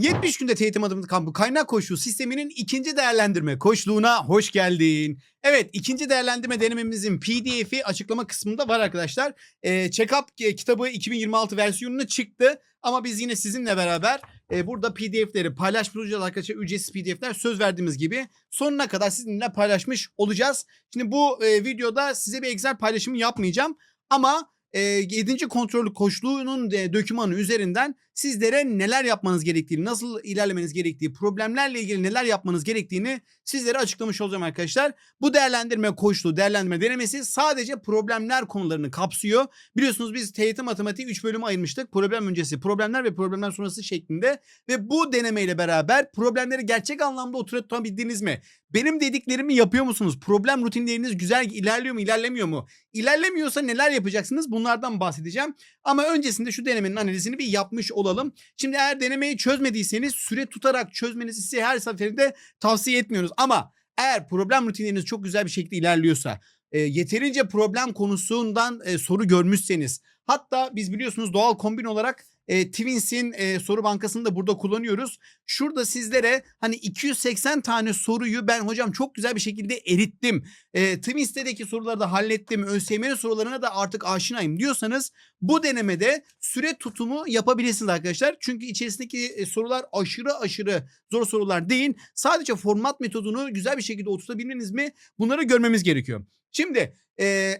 70 günde teyit adımlı kampı kaynak koşulu sisteminin ikinci değerlendirme koşluğuna hoş geldin. Evet ikinci değerlendirme denememizin pdf'i açıklama kısmında var arkadaşlar. Ee, Check-up e, kitabı 2026 versiyonuna çıktı ama biz yine sizinle beraber e, burada pdf'leri paylaşmış olacağız arkadaşlar. Ücretsiz pdf'ler söz verdiğimiz gibi sonuna kadar sizinle paylaşmış olacağız. Şimdi bu e, videoda size bir Excel paylaşımı yapmayacağım ama e, 7. kontrol koşluğunun e, dokümanı üzerinden sizlere neler yapmanız gerektiğini, nasıl ilerlemeniz gerektiği, problemlerle ilgili neler yapmanız gerektiğini sizlere açıklamış olacağım arkadaşlar. Bu değerlendirme koşluğu, değerlendirme denemesi sadece problemler konularını kapsıyor. Biliyorsunuz biz TYT Matematik 3 bölüm ayırmıştık. Problem öncesi, problemler ve problemler sonrası şeklinde. Ve bu denemeyle beraber problemleri gerçek anlamda oturtabildiniz mi? Benim dediklerimi yapıyor musunuz? Problem rutinleriniz güzel ilerliyor mu, ilerlemiyor mu? İlerlemiyorsa neler yapacaksınız? Bunlardan bahsedeceğim. Ama öncesinde şu denemenin analizini bir yapmış olalım. Şimdi eğer denemeyi çözmediyseniz süre tutarak çözmenizi size her seferinde tavsiye etmiyoruz. Ama eğer problem rutinleriniz çok güzel bir şekilde ilerliyorsa, e, yeterince problem konusundan e, soru görmüşseniz, hatta biz biliyorsunuz doğal kombin olarak e, Twins'in e, soru bankasını da burada kullanıyoruz. Şurada sizlere hani 280 tane soruyu ben hocam çok güzel bir şekilde erittim. E, Twins'teki soruları da hallettim. ÖSYM'nin sorularına da artık aşinayım diyorsanız bu denemede süre tutumu yapabilirsiniz arkadaşlar. Çünkü içerisindeki e, sorular aşırı aşırı zor sorular değil. Sadece format metodunu güzel bir şekilde oturtabildiniz mi bunları görmemiz gerekiyor. Şimdi e,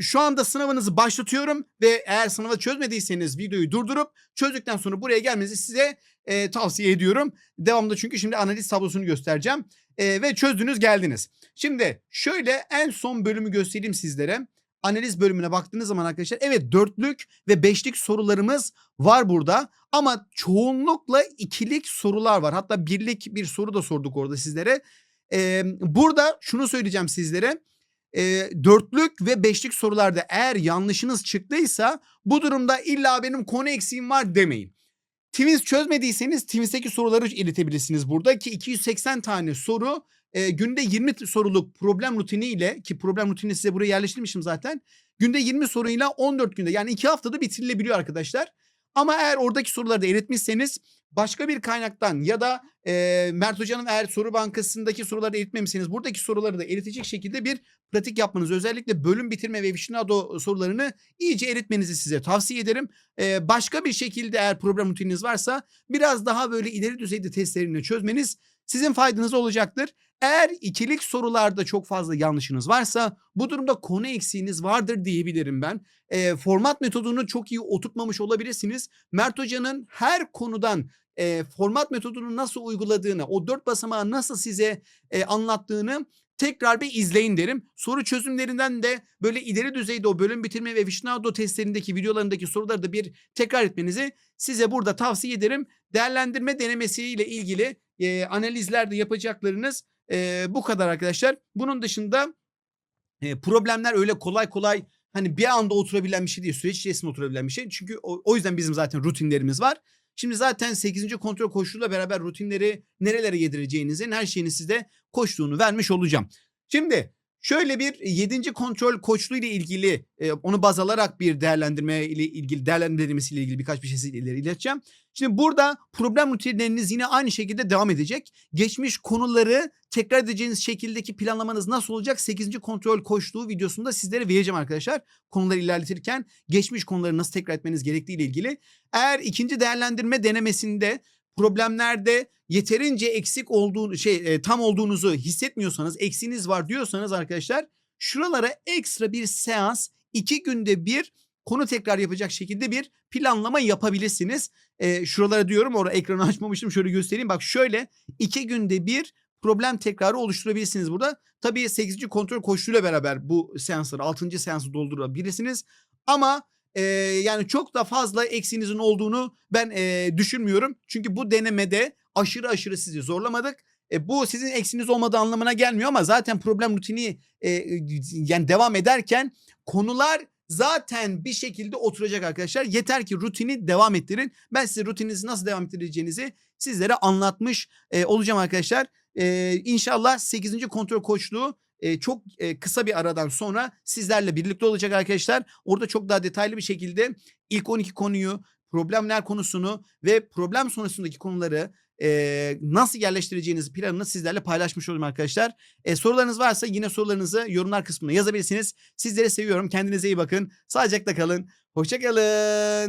şu anda sınavınızı başlatıyorum ve eğer sınavı çözmediyseniz videoyu durdurup çözdükten sonra buraya gelmenizi size e, tavsiye ediyorum. Devamında çünkü şimdi analiz tablosunu göstereceğim E, ve çözdünüz geldiniz. Şimdi şöyle en son bölümü göstereyim sizlere. Analiz bölümüne baktığınız zaman arkadaşlar evet dörtlük ve beşlik sorularımız var burada ama çoğunlukla ikilik sorular var. Hatta birlik bir soru da sorduk orada sizlere. E, burada şunu söyleyeceğim sizlere e, dörtlük ve beşlik sorularda eğer yanlışınız çıktıysa bu durumda illa benim konu eksiğim var demeyin. Twins çözmediyseniz Twins'teki soruları iletebilirsiniz burada ki 280 tane soru e, günde 20 soruluk problem rutini ile ki problem rutinini size buraya yerleştirmişim zaten. Günde 20 soruyla 14 günde yani 2 haftada bitirilebiliyor arkadaşlar. Ama eğer oradaki soruları da eritmişseniz başka bir kaynaktan ya da e, Mert Hoca'nın eğer soru bankasındaki soruları eritmemişseniz buradaki soruları da eritecek şekilde bir pratik yapmanız özellikle bölüm bitirme ve Vişnado sorularını iyice eritmenizi size tavsiye ederim. Ee, başka bir şekilde eğer problem rutininiz varsa biraz daha böyle ileri düzeyde testlerini çözmeniz sizin faydanız olacaktır. Eğer ikilik sorularda çok fazla yanlışınız varsa bu durumda konu eksiğiniz vardır diyebilirim ben. Ee, format metodunu çok iyi oturtmamış olabilirsiniz. Mert Hoca'nın her konudan e, format metodunu nasıl uyguladığını, o dört basamağı nasıl size e, anlattığını tekrar bir izleyin derim. Soru çözümlerinden de böyle ileri düzeyde o bölüm bitirme ve Vişnado testlerindeki videolarındaki soruları da bir tekrar etmenizi size burada tavsiye ederim. Değerlendirme denemesiyle ilgili e, analizlerde yapacaklarınız e, bu kadar arkadaşlar. Bunun dışında e, problemler öyle kolay kolay hani bir anda oturabilen bir şey değil. Süreç içerisinde oturabilen bir şey. Çünkü o, o yüzden bizim zaten rutinlerimiz var. Şimdi zaten 8. kontrol koşuluyla beraber rutinleri nerelere yedireceğinizin her şeyini size koştuğunu vermiş olacağım. Şimdi şöyle bir 7. kontrol koçluğu ile ilgili e, onu baz alarak bir değerlendirme ile ilgili değerlendirmesi ile ilgili birkaç bir şey ileteceğim. Şimdi burada problem rutinleriniz yine aynı şekilde devam edecek. Geçmiş konuları tekrar edeceğiniz şekildeki planlamanız nasıl olacak? 8. kontrol koçluğu videosunda sizlere vereceğim arkadaşlar. Konuları ilerletirken geçmiş konuları nasıl tekrar etmeniz gerektiği ile ilgili. Eğer ikinci değerlendirme denemesinde problemlerde yeterince eksik olduğunu şey e, tam olduğunuzu hissetmiyorsanız eksiğiniz var diyorsanız arkadaşlar şuralara ekstra bir seans iki günde bir konu tekrar yapacak şekilde bir planlama yapabilirsiniz. E, şuralara diyorum orada ekranı açmamıştım şöyle göstereyim bak şöyle iki günde bir problem tekrarı oluşturabilirsiniz burada. Tabii 8. kontrol koşuluyla beraber bu seansları 6. seansı doldurabilirsiniz ama e, yani çok da fazla eksiğinizin olduğunu ben e, düşünmüyorum. Çünkü bu denemede aşırı aşırı sizi zorlamadık. E, bu sizin eksiniz olmadığı anlamına gelmiyor ama zaten problem rutini e, yani devam ederken konular zaten bir şekilde oturacak arkadaşlar. Yeter ki rutini devam ettirin. Ben size rutininizi nasıl devam ettireceğinizi sizlere anlatmış e, olacağım arkadaşlar. E, inşallah 8. kontrol koçluğu e, çok e, kısa bir aradan sonra sizlerle birlikte olacak arkadaşlar. Orada çok daha detaylı bir şekilde ilk 12 konuyu problemler konusunu ve problem sonrasındaki konuları e, nasıl yerleştireceğiniz planını sizlerle paylaşmış olayım arkadaşlar. E, sorularınız varsa yine sorularınızı yorumlar kısmına yazabilirsiniz. Sizleri seviyorum. Kendinize iyi bakın. Sağlıcakla kalın. Hoşçakalın.